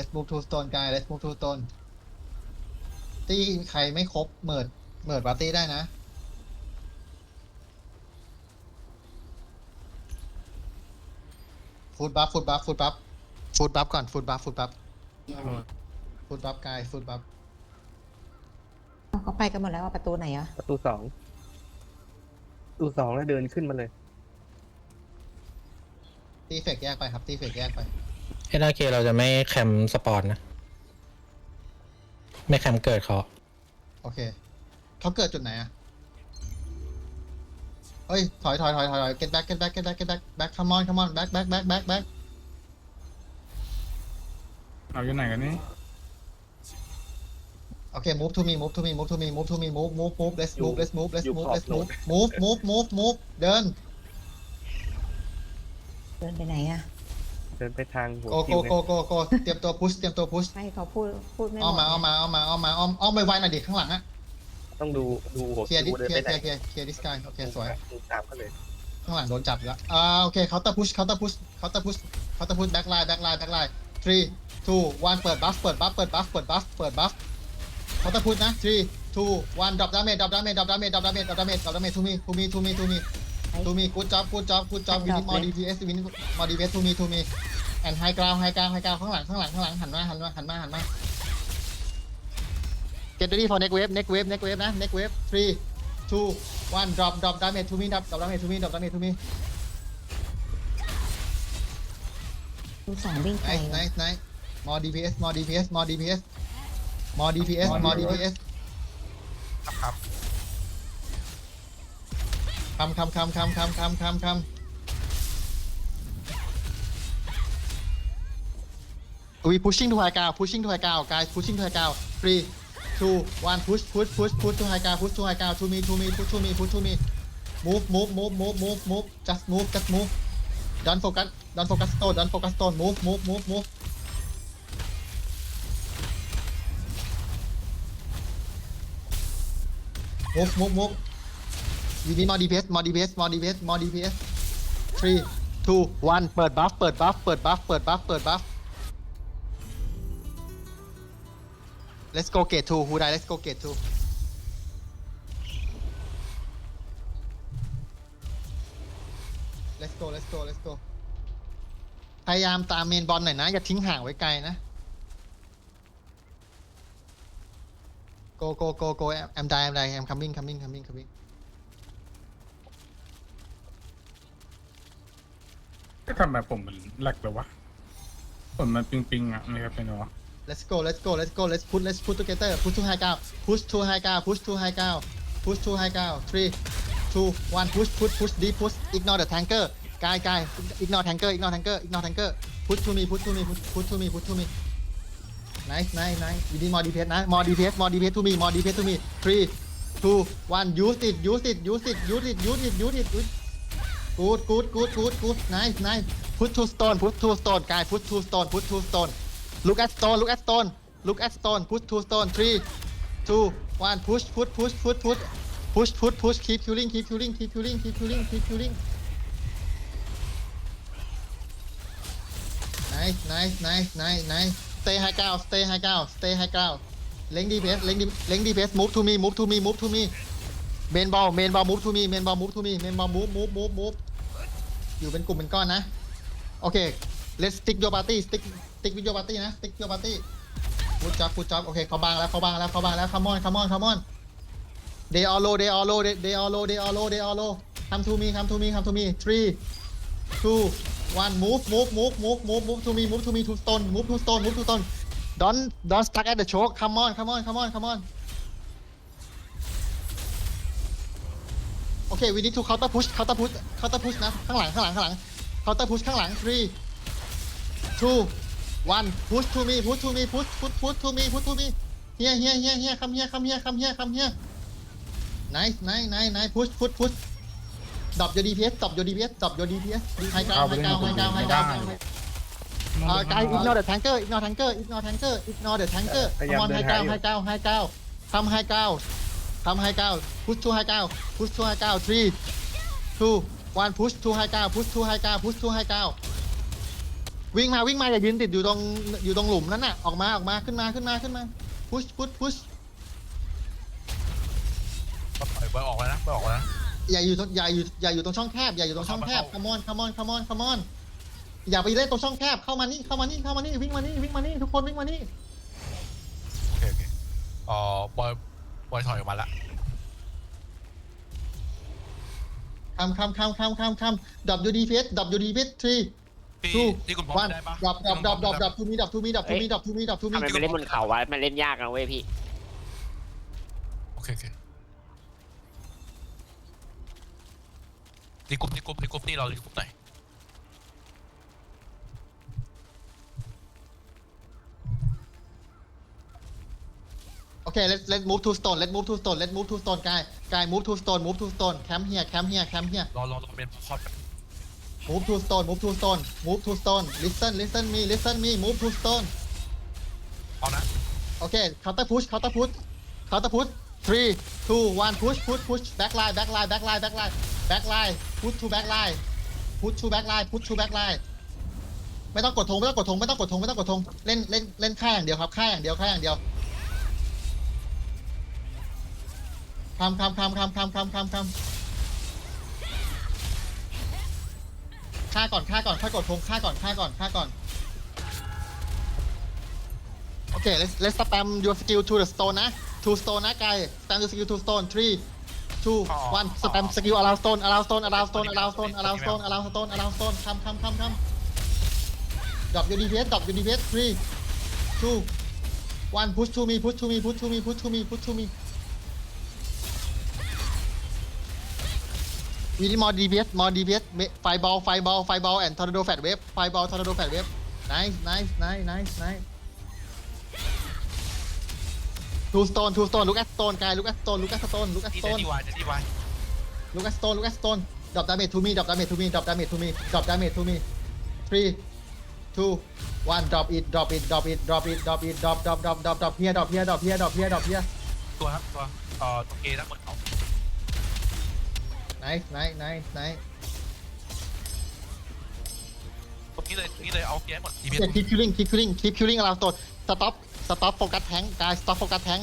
let's move to stone guy let's move to stone ตีใครไม่ครบเมิดเมิดปาร์ตี้ได้นะ ฟูดบัฟฟูดบัฟฟูดบัฟฟูดบัฟก่อนฟูดบัฟฟูดบัฟฟูดบัฟกายฟูดบัฟเอาเขาไปกันหมดแล้วว่าประตูไหนอะประตูสองประตูสองแล้วเดินขึ้นมาเลย ตีเฟกแยกไปครับ ตีเฟกแยกไป เอนาเคเราจะไม่แคมสปอร์ตนะ ไม่แคมเกิดเขาโอเคเขาเกิดจุดไหนอะเฮ้ย ถอยถอยถอยถอยถอย get back get back get back get back back come on come on back back back back back เอาอยู่ไหนกันนี่โอเค move to me move to me move to me move to me move move move let's อยู่ move let's move let's อยู่ move ขอบ let's โน้ move ต move move move move เดิน เดินไปไหนอะ เดินไปทางหัว go คิว go เนี่ย go go go เตรียมตัว push เตรียมตัว push ให้เขาพูดพูดไม่หมอ้อมดมาอ้อมมาอ้อมมาอ้อมมาอ้อมอ้อมไปไวหน่อยดิข้างหลังอะต้องดูดูหัวเคลียร์ดิคิวเดินเคลีไปยร์ไหนเคลียร์เคลียร์เคลียร์ดิสกายโอเคสวยดูตามเขาเลยข้างหลังโดนจับแล้วอ่าโอเคเคาน์เตอร์พุชเคาน์เตอร์พุชเคาน์เตอร์พุชเคาน์เตอร์พุชแบ็คไลน์แบ็คไลน์แบ็คไลน์ three two one เปิดบัฟเปิดบัฟเปิดบัฟเปิดบัฟเปิดบัฟเคาน์เตอร์พุชนะ three two one drop damage drop damage drop damage drop damage drop damage drop damage to me to me to me to me to me good job good job good job we need more DPS we need more DPS to me to me and high ground high ground high ground ข้างหลังข้างหลังข้างหลังหันมาหันมาหันมาหันมา get ready for next wave next wave next wave นะ next wave three two one drop drop damage to me drop drop damage to me drop damage to me ดูสองวิ่งไป nice nice nice more DPS more DPS more DPS more DPS more DPS ครับคำคำคำคำคำคำคำคำ we pushing to high ground pushing to high ground guys pushing to high ground three two one push push push push to high ground push to high ground to me to me push to me push to me move move move move move move just move just move don't focus don't focus stone don't focus stone move move move move move move move you need more DPS more DPS more DPS more DPS three two one เปิดบัฟ เปิดบัฟ เปิดบัฟ เปิดบัฟ เปิดบัฟ let's go gate two who die let's go gate two let's go let's go let's go พยายามตามเมนบอลหน่อยนะ อย่าทิ้งห่างไว้ไกลนะ go go go go I'm die I'm die I'm coming coming coming coming ก็ทำไมผมมันแหลกเลยวะผมมันปิงปิงๆอะไม่ครับเป็นวะ Let's go, let's go, let's go, let's put, let's put together. Push to high ground. Push to high ground. Push to high ground. Push to high ground. Three, two, one. Push, push, push deep. Push. Ignore the tanker. Guy, guy. Ignore tanker. Ignore tanker. Ignore tanker. Push to me. Push to me. Push, push to me. Push to me. Nice, nice, nice. We need more DPS นะ More DPS. More DPS to me. More DPS to me. Three, two, one. Use it. Use it. Use it. Use it. Use it. Use it. Good, good, good, good, good. Nice, nice. Push to stone. Push to stone. Guy, push to stone. Push to stone. Look at stone, look at stone, look at stone, push to stone, three, two, one, push, push, push, push, push, push, push, push, keep killing, keep killing, keep killing, keep killing, keep killing. Nice, nice, nice, nice, nice. Stay high ground, stay high ground, stay high ground. เล็งดีเพสเล็งดีเล็งดีเพส move to me, move to me, move to me. Main ball, main ball, move to me, main ball, move to me, main ball, move, move, move, move. อยู่เป็นกลุ่มเป็นก้อนนะ โอเค let's stick your party stick ติ๊กวิดีโอปาร์ตี้นะ ติ๊กวิดีโอปาร์ตี้ฟูดจับฟูดจับโอเคเขาบางแล้วเขาบางแล้วเขาบางแล้วคัมมอนคัมมอนคัมมอนเดย์ออโลเดย์ออโลเดย์ออโลเดย์ออโลเดย์ออโลคัมทูมีคัมทูมีคัมทูมี three two one move move move move move move to me move to me to stone move to stone move to stone don't don't stuck at the choke come on come on come on come on okay we need to counter push counter push counter push นะข้างหลังข้างหลังข้างหลัง counter push ข้างหลัง three two วันพุชทูมีพุชทูมีพุชพุชพุชทูมีพุชทูมีเฮียเฮียเฮียเฮียคำเฮียคำเฮียคำเฮียคำเฮียไนหนไนหนไนหนไนหนพุชพุชพุชดับโยดีพีเอสดับโยดีพีเอสดับโยดีพีเอสไฮกาวไฮกาวไฮกาวไฮกาวเอ่อกายอีกนอเดอะแทงเกอร์อีกนอแทงเกอร์อีกนอแทงเกอร์อีกนอเดอะแทงเกอร์คอมอนไฮกาวไฮกาวไฮกาวทำไฮกาวทำไฮกาวพุชทูไฮกาวพุชทูไฮกาวทรีทูวันพุชทูไฮก้าวพุชทูไฮก้าวพุชทูไฮก้าว งมาวิ่งมาอย่ายืนติดอยู่ตรงอยู่ตรงหลุมนั้นน่ะออกมาออกมาขึ้นมาขึ้นมาขึ้นมาพุชพุชพุชก็ปล่อยเบอร์ออกแล้วนะเบอร์ออกแล้วนะอย่าอยู่ตรงอย่าอยู่อย่าอยู่ตรงช่องแคบอย่าอยู่ตรงช่องแคบเข้า come on come on come on come on อย่าไปเล่นตรงช่องแคบเข้ามานี่เข้ามานี่เข้ามานี่วิ่งมานี่วิ่งมานี่ทุกคนวิ่งมานี่โอเคโอเคอ๋อบอยบอยถอยออกมาละคำคำคำคำคำคำดับยูดีเพสดับยูดีเพส three พี่ two ที่คุณพร้อม one ได้ปะดับดับดับดับดับทูมีดับทูมีดับทูมีดับทูมีดับทูมีทำไมมันเล่นบนเขาวะมันเล่นยากนะเว้ยพี่โอเคโอเครีกรุ๊ปรีกรุ๊ปรีกรุ๊ปนี่เรารีกรุ๊ปไหนโอเค let's let's move to stone let's move to stone let's move to stone กายกาย move to stone move to stone camp here camp here camp here รอรอรอเป็นคอร์ดกัน move to stone move to stone move to stone listen listen me listen me move to stone เอานะ โอเค counter push counter push counter push three two one push push push back line back line back line back line back line push to back line push to back line push to back line ไม่ต้องกดธงไม่ต้องกดธงไม่ต้องกดธงไม่ต้องกดธงเล่นเล่นเล่นค่าอย่างเดียวครับค่าอย่างเดียวค่าอย่างเดียวคำคำคำคำคำคำคำคำ ฆ่าก่อนฆ่าก่อนฆ่ากดธงฆ่าก่อนฆ่าก่อนฆ่าก่อนโอเค let's let's spam your skill to the stone นะ to stone นะ guy spam your skill to stone three two one spam skill allow stone allow stone allow stone allow stone allow stone allow stone allow stone คำคำคำคำ drop your DPS drop your DPS three two one push to me push to me push to me push to me push to me มีมอดีพีเอสมอดีพีเอสไฟบอลไฟบอลไฟบอลแอนทอร์นาโดแฟดเวฟไฟบอลทอร์นาโดแฟดเวฟไนส์ไนส์ไนส์ไนส์ไนส์ทูสโตนทูสโตนลูกแอสโตนกายลูกแอสโตนลูกแอสโตนลูกแอสโตนดีวายเจะดีลูกแอสโตนลูกแอสโตนดรอปดาเมจทูมีดรอปดาเมจทูมีดรอปดาเมจทูมีดรอปดาเมจทูมี three two one drop it drop it drop it drop it drop it drop drop drop drop drop here drop here drop here drop here drop here ตัวครับตัวเอ่อตัวเกย์ทั้งหมดเขา ไหนไหนไหนไหนตรงนี้เลยตรงนี้เลยเอาแก๊สหมดทีเดียวคีปคิลลิ่งคีปคิลลิ่งคีปคิลลิ่งเราตัวสต็อปสต็อปโฟกัสแทงกายสต็อปโฟกัสแทง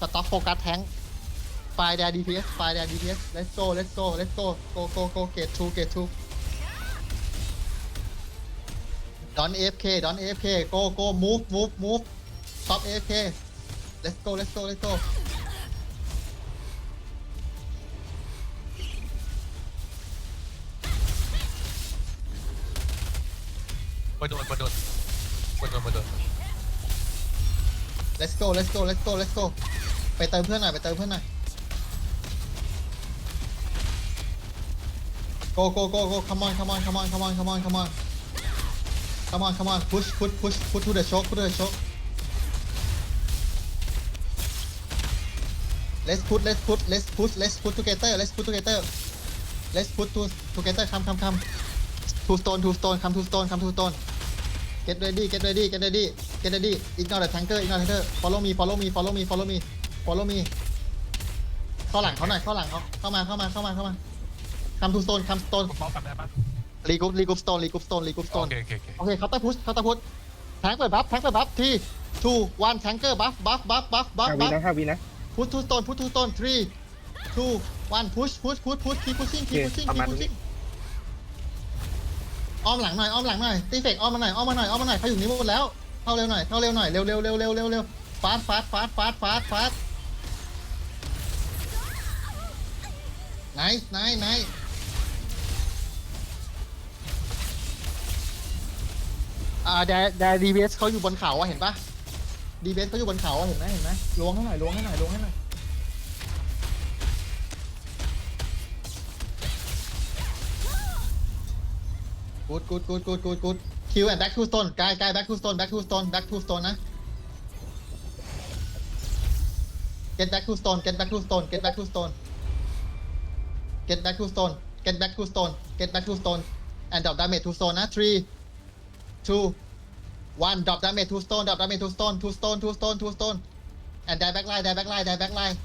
สต็อปโฟกัสแทงไฟแดร์ดีพีเอสไฟแดร์ดีพีเอส let's go let's go let's go go go go get two get two Don AFK Don AFK go go move move move stop AFK let's go let's go let's go ไปโดนไปโดนไปโดนไปโดน Let's go, let's go, let's go, let's go. ไปเติมเพื่อนหน่อยไปเติมเพื่อนหน่อย Go, go, go, go. Come on, come on, come on, come on, come on, come on. Come on, come on. Push, push, push, push to the choke, push to the choke. Let's put, let's put, let's push, let's put together, let's put together. Let's put to, together. Come, come, come. Two stone, two stone, come two stone, come two stone. Get ready, get ready, get ready, get ready. Ignore the tanker, ignore the tanker. Follow me, follow me, follow me, follow me, follow me. เข้าหลังเขาหน่อยเข้าหลังเขาเข้ามาเข้ามาเข้ามาเข้ามา come to stone, come stone. คุณพร้อมกลับได้ปะรีกรุ๊ปรีกรุ๊ปสโตนรีกรุ๊ปสโตนรีกรุ๊ปสโตโอนเคโอเคโอเคโอเคเคาน์เตอร์พุชเคาน์เตอร์พุชแทงเปิดบัฟแทงเปิดบัฟที่ทูวันแทงเกอร์บัฟบัฟบัฟบัฟบัฟห้าวิบัฟนะห้าวินะ พุชทูสโตนพุชทูสโตนทรีทูวันพุชพุชพุชพุชคีพุชชิ่งคีพุชชิ่งโอเคคีประมาณพุชนี้ชิ่ง อ้อมหลังหน่อยอ้อมหลังหน่อยตีเฟกอ้อมมาหน่อยอ้อมมาหน่อยอ้อมมาหน่อยเขาอยู่นี่หมดแล้วเข้าเร็วหน่อยเข้าเร็วหน่อยเร็วเร็วเร็วเร็วเร็วเร็วฟาสฟาสฟาสฟาสฟาสฟาสไนส์ไนส์ไนส์อ่าแดแดดีเสเขาอยู่บนเขาอะเห็นปะดีเสเขาอยู่บนเขาอะเห็นไหมเห็นไหมล้วงให้หน่อยล้วงให้หน่อยล้วงให้หน่อย กูดกูดกูดกูดกูดกูดคิวแอนแบ็กทูสโตนกายกายแบ็กทูสโตนแบ็กทูสโตนแบ็กทูสโตนนะเก็ตแบ็กทูสโตนเก็ตแบ็กทูสโตนเก็ตแบ็กทูสโตนเก็ตแบ็กทูสโตนเก็ตแบ็กทูสโตนเก็ตแบ็กทูสโตนแอนด์ดรอปดาเมจทูสโตนนะ three two one ดรอปดาเมจทูสโตนดรอปดาเมจทูสโตนทูสโตนทูสโตนทูสโตนแอนด์ไดแบ็กไลน์ไดแบ็กไลน์ไดแบ็กไลน์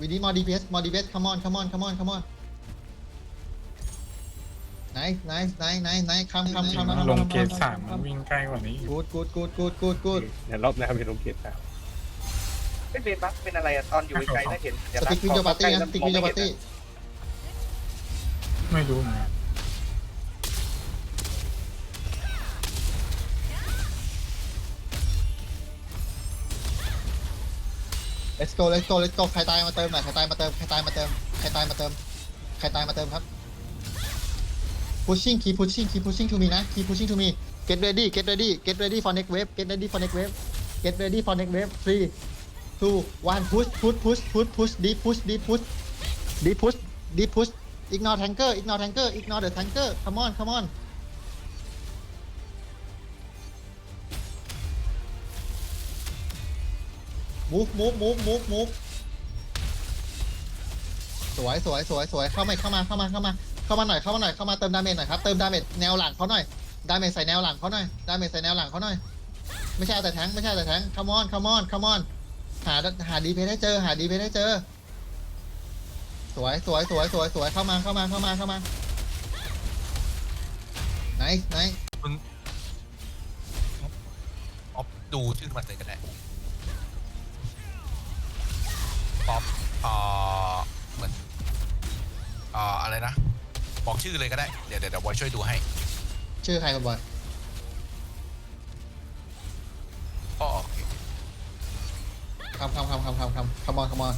DPS. Come on. Come on. Come on. Come on. nice nice nice nice nice คำคำคำคำลงเกตสามมันวิ่งใกล้กว่านี้กูดกูดกูดกูดกูดกูดเดี๋ยวรอบหน้าไปลงเกียร์สามไม่เป็นบั๊กเป็นอะไรอะตอนอยู่ไกลๆน่าเห็นสติ๊กวิดีโอปาร์ตี้นะสติ๊กวิดีโอปาร์ตี้ไม่รู้เหมือนกัน let's go let's go let's go ใครตายมาเติมหน่อย ใครตายมาเติม ใครตายมาเติม ใครตายมาเติม ใครตายมาเติมครับ pushing keep pushing keep pushing to me นะ keep pushing to me get ready get ready get ready for next wave get ready for next wave get ready for next wave three two one push push push push push deep push deep push deep push deep push ignore tanker ignore tanker ignore the tanker come on come on มูฟมูฟมูฟมูฟมูฟสวยสวยสวยสวยเข้ามาเข้ามาเข้ามาเข้ามาเข้ามาหน่อยเข้ามาหน่อยเข้ามาเติมดาเมจหน่อยครับเติมดาเมจแนวหลังเขาหน่อยดาเมจใส่แนวหลังเขาหน่อยดาเมจใส่แนวหลังเขาหน่อยไม่ใช่แต่แทงไม่ใช่แต่แทงคัมอนคัมอนคัมอนหาหาดีเพให้เจอ หาดีเพให้เจอ สวยสวยสวยสวยสวยเข้ามาเข้ามาเข้ามาเข้ามาไหนไหนออฟดูชื่อมันเลยก็ได้ ป๊อปเอ่อเหมือนเอ่ออะไรนะ บอกชื่อเลยก็ได้ เดี๋ยวเดี๋ยวเดี๋ยวบอยช่วยดูให้ ชื่อใครคนบอยอ๋อโอเคคำคำคำคำคำคำคัมอนคัมอน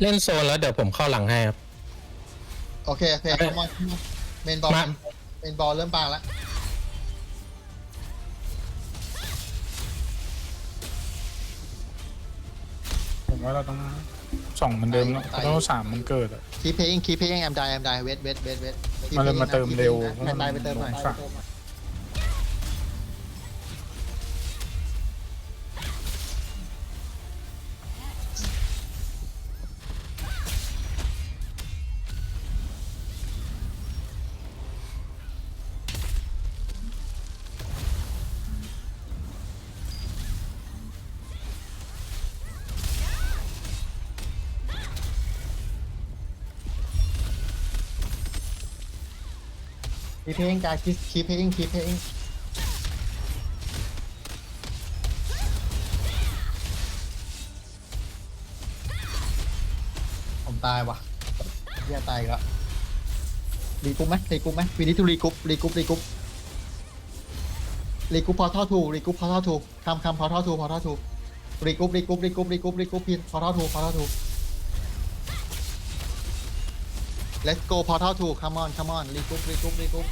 เล่นโซนแล้วเดี๋ยวผมเข้าหลังให้ครับ โอเคโอเคคัมอนเมนบอลมา เมนบอลเริ่มบางแล้ว ว่าเราต้องส่องเหมันเดิมแล้วเพราะว่าสามมันเกิดอะ คีเพย์คีเพย์แอมไดแอมไดเวทเวทเวทเวทมาเลยมาเติมเร็วใครตายไปเติมหน่อย คีเพย์การคีเพย์คีเพย์ผมตายว่ะเฮียตายกแล้วรีกุ๊ปไหมรีกุ๊ปไหมวีนี้ทูรีกุ๊ปรีกุ๊ปรีกุ๊ปรีกุ๊ปพอท่อทูรีกุ๊ปพอท่อทูคำคำพอท่อทูพอท่อทูรีกุ๊ปรีกุ๊ปรีกุ๊ปรีกุ๊ปรีกุ๊ปพีพอท่อทูพอท่อทู Let's go portal 2 come on come on regroup regroup regroup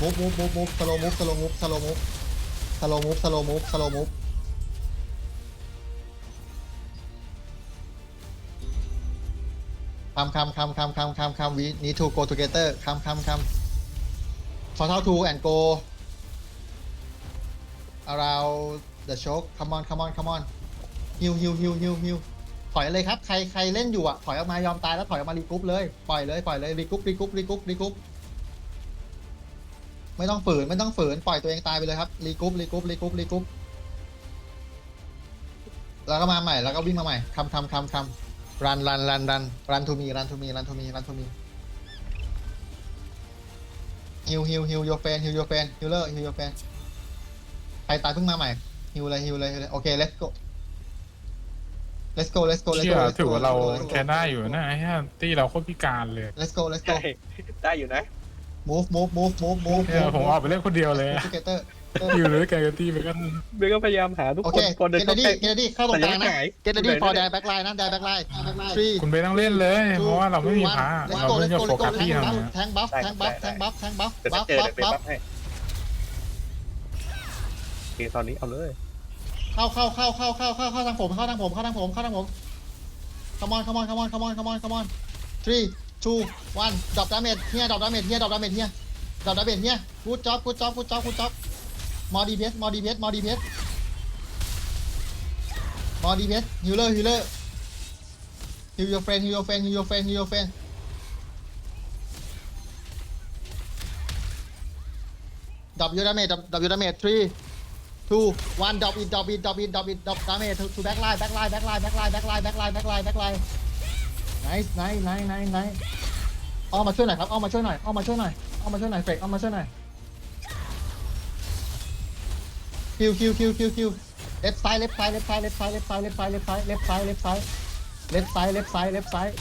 move move move move slow move slow move slow move slow move slow move slow move คำคำคำคำคำคำคำ we need to go together คำคำคำ portal 2 and go around the choke come on come on come on heal heal heal heal heal ถอยเลยครับ ใครใครเล่นอยู่อะ ถอยออกมายอมตายแล้วถอยออกมารีกรุ๊ปเลย ปล่อยเลย ปล่อยเลยรีกรุ๊ปรีกรุ๊ปรีกรุ๊ปรีกรุ๊ปไม่ต้องฝืน ไม่ต้องฝืน ปล่อยตัวเองตายไปเลยครับ รีกรุ๊ปรีกรุ๊ปรีกรุ๊ปรีกรุ๊ปแล้วก็มาใหม่ แล้วก็วิ่งมาใหม่คำคำคำคำรันรันรันรันรันทูมีรันทูมีรันทูมีรันทูมีฮิวฮิวฮิวโยเฟนฮิวโยเฟนฮิวเลอร์ฮิวโยเฟนใครตายเพิ่งมาใหม่ฮิวเลยฮิวเลยฮิวเลยโอเค let's go let's go let's go let's เชื่ go อ let's ถือ go ว่าเรา let's go, let's go แค่ได้อยู่นะไอ้เหี้ยตี้เราโคตรพิการเลย let's go let's go ได้ได้อยู่นะ move move move move move เนี่ยผมออกไปเล่นคนเดียวเลยอะ together อยู่เลยแกกับตี้ไปกันเบลก็พยายามหาทุกโอคเคนคนเดิน get เข้า ready ใกล้ get ready เข้าตรงกลางนะแต่ยังไม่หาย get ready อยู่ for ไหน their backline นะ their backline three คุณเบต้องเล่นเลย เพราะว่าเราไม่มีพระ let's เรา go ไม่ let's จะ go โฟ let's กั go สที่ทำนะแทงบัฟแทงบัฟแทงบัฟแทงบัฟแทงบัฟเดี๋ยวบัถ้าฟเจอบัเดี๋ยวไปฟบัฟบัฟให้โอเคตอนนี้เอาเลย เข้าเข้าเข้าเข้าเข้าเข้าเข้าทางผมเข้าทางผมเข้าทางผมเข้าทางผมขมอนขมอนขมอนขมอนขมอนขมอน three two one ดอปดาเมจเฮียดรอปดาเมจเฮียดรอปดาเมจเฮียดรอปดาเมจเฮียกูจ็อบกูจ็อบกูจ็อบกูจ็อบมอดีเพสมอดีเพสมอดีเพสมอดีเพสฮิลเลอร์ฮิลเลอร์ฮิลโยเฟนฮิลโยเฟนฮิลโยเฟนฮิลโยเฟนดับยูดาเมจดับยูดาเมจทรี two one drop it drop it drop it drop it drop damage to to back line back line back line back line back line back line back line back line nice nice nice nice nice เอามาช่วยหน่อยครับเอามาช่วยหน่อยเอามาช่วยหน่อยเอามาช่วยหน่อยเฟกเอามาช่วยหน่อยคิวคิวคิวคิวคิว left side left side left side left side left side left side left side left side left side left side left side left side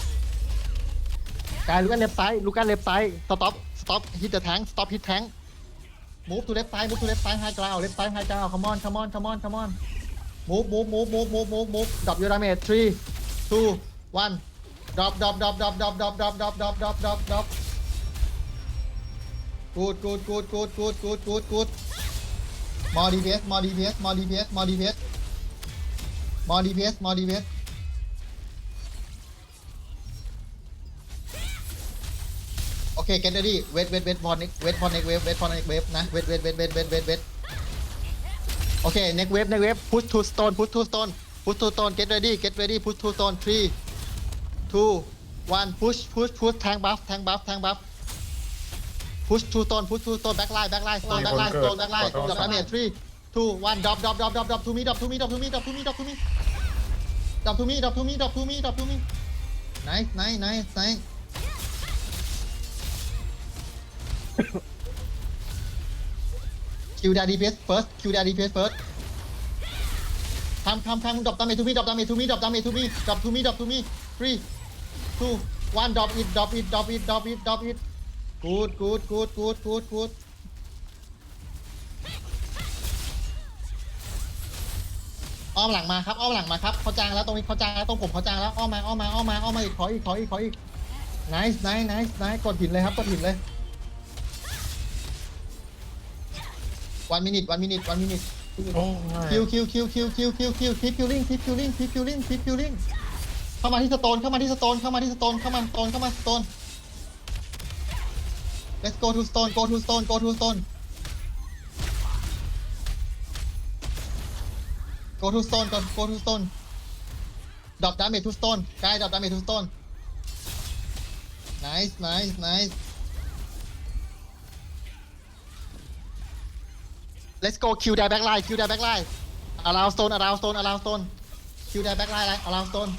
กายลูกกัน left side ลูกกัน left side stop stop hit the tank stop hit tank มูฟทูเล็บซ้ายมูฟทูเล็บซ้ายไฮกราวเล็บซ้ายไฮกราวคอมอนคอมอนคอมอนคอมอนมูฟมูฟมูฟมูฟมูฟมูฟมูฟดับยูดาเมจทรีทูวันดับดับดับดับดับดับดับดับดับดับดับดับกูดกูดกูดกูดกูดกูดกูดกูดมอดีเบสมอดีเบสมอดีเบสมอดีเบสมอดีเบสมอดีเบส ค get ready wait wait wait for next wait for next wave wait for next wave นะ wait wait wait wait wait wait wait โอเค next wave next wave push to stone push to stone push to stone get ready get ready push to stone three two one push push push tank buff tank buff tank buff push to stone push to stone back line คิวดาดีเพสเฟิร์สคิวดาดีเพสเฟิร์สทำทำทำมึงดรอปดาเมจทูมีดรอปดาเมจทูมีดรอปดาเมจทูมีดรอปทูมีดรอปทูมี่ three two one ดรอปอิดดรอปอิดดรอปอิดดรอปอิดดรอปอิดกูดกูดกูดกูดกูดกูดอ้อมหลังมาครับอ้อมหลังมาครับเขาจางแล้วตรงนี้เขาจางแล้วตรงผมเขาจางแล้วอ้อมมาอ้อมมาอ้อมมาอ้อมมาอีกขออีกขออีกขออีกไนส์ไนส์ไนส์ไนส์กดหินเลยครับกดหินเลย one minute one minute one minute โอ้ยคิวคิวคิวคิวคิวคิวคิวคิวคิวลิงคิวคิวลิงคิวคิวลิงคิวคิวลิงเข้ามาที่สโตนเข้ามาที่สโตนเข้ามาที่สโตนเข้ามาสโตนเข้ามาสโตน let's go to stone go to stone go to stone go to stone go go to stone drop damage to stone guy drop damage to stone nice nice nice let's go kill their backline kill their backline allow stone allow stone allow stone kill their backline allow stone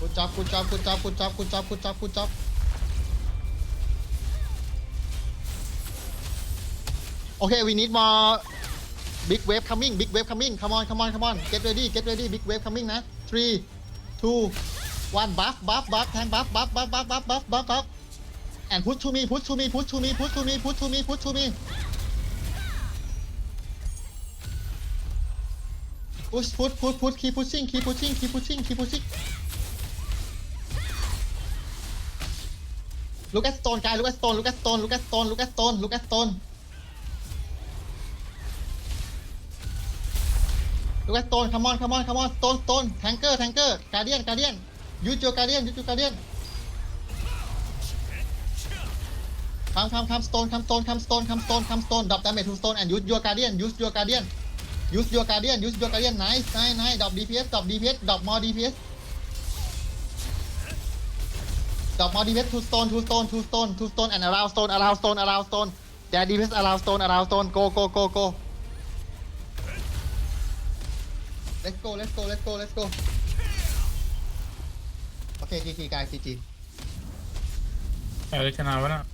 good job good job good job good job good job good job good job okay we need more big wave coming big wave coming come on come on come on get ready get ready big wave coming นะ three two one buff buff buff tank buff buff buff buff buff buff buff buff and push to me push to me push to me push to me push to me push to me push push push push keep pushing keep pushing keep pushing keep pushing look at stone guy look at stone look at stone look at stone look at stone look at stone look at stone come on come on come on stone stone tanker tanker guardian guardian use your guardian use your guardian ทำทำทำสโตนทำสโตนทำสโตนทำสโตนทำสโตนดรอปดาเมจทูสโตนแอนด์ยูสยัวการเดียนยูสยัวการเดียนยูสยัวการเดียนยูสยัวการเดียนไนส์ไนส์ไนส์ดรอปดีพีเอสดรอปดีพีเอสดรอปมอดีพีเอสดรอปมอดีพีเอสทูสโตนทูสโตนทูสโตนทูสโตนแอนด์อาราวสโตนอาราวสโตนอาราวสโตนแจดีพีเอสอาราวสโตนอาราวสโตนโกโกโกโก let's go let's go let's go let's go โอเคจีจีกายจีจี เออชนะวะนะ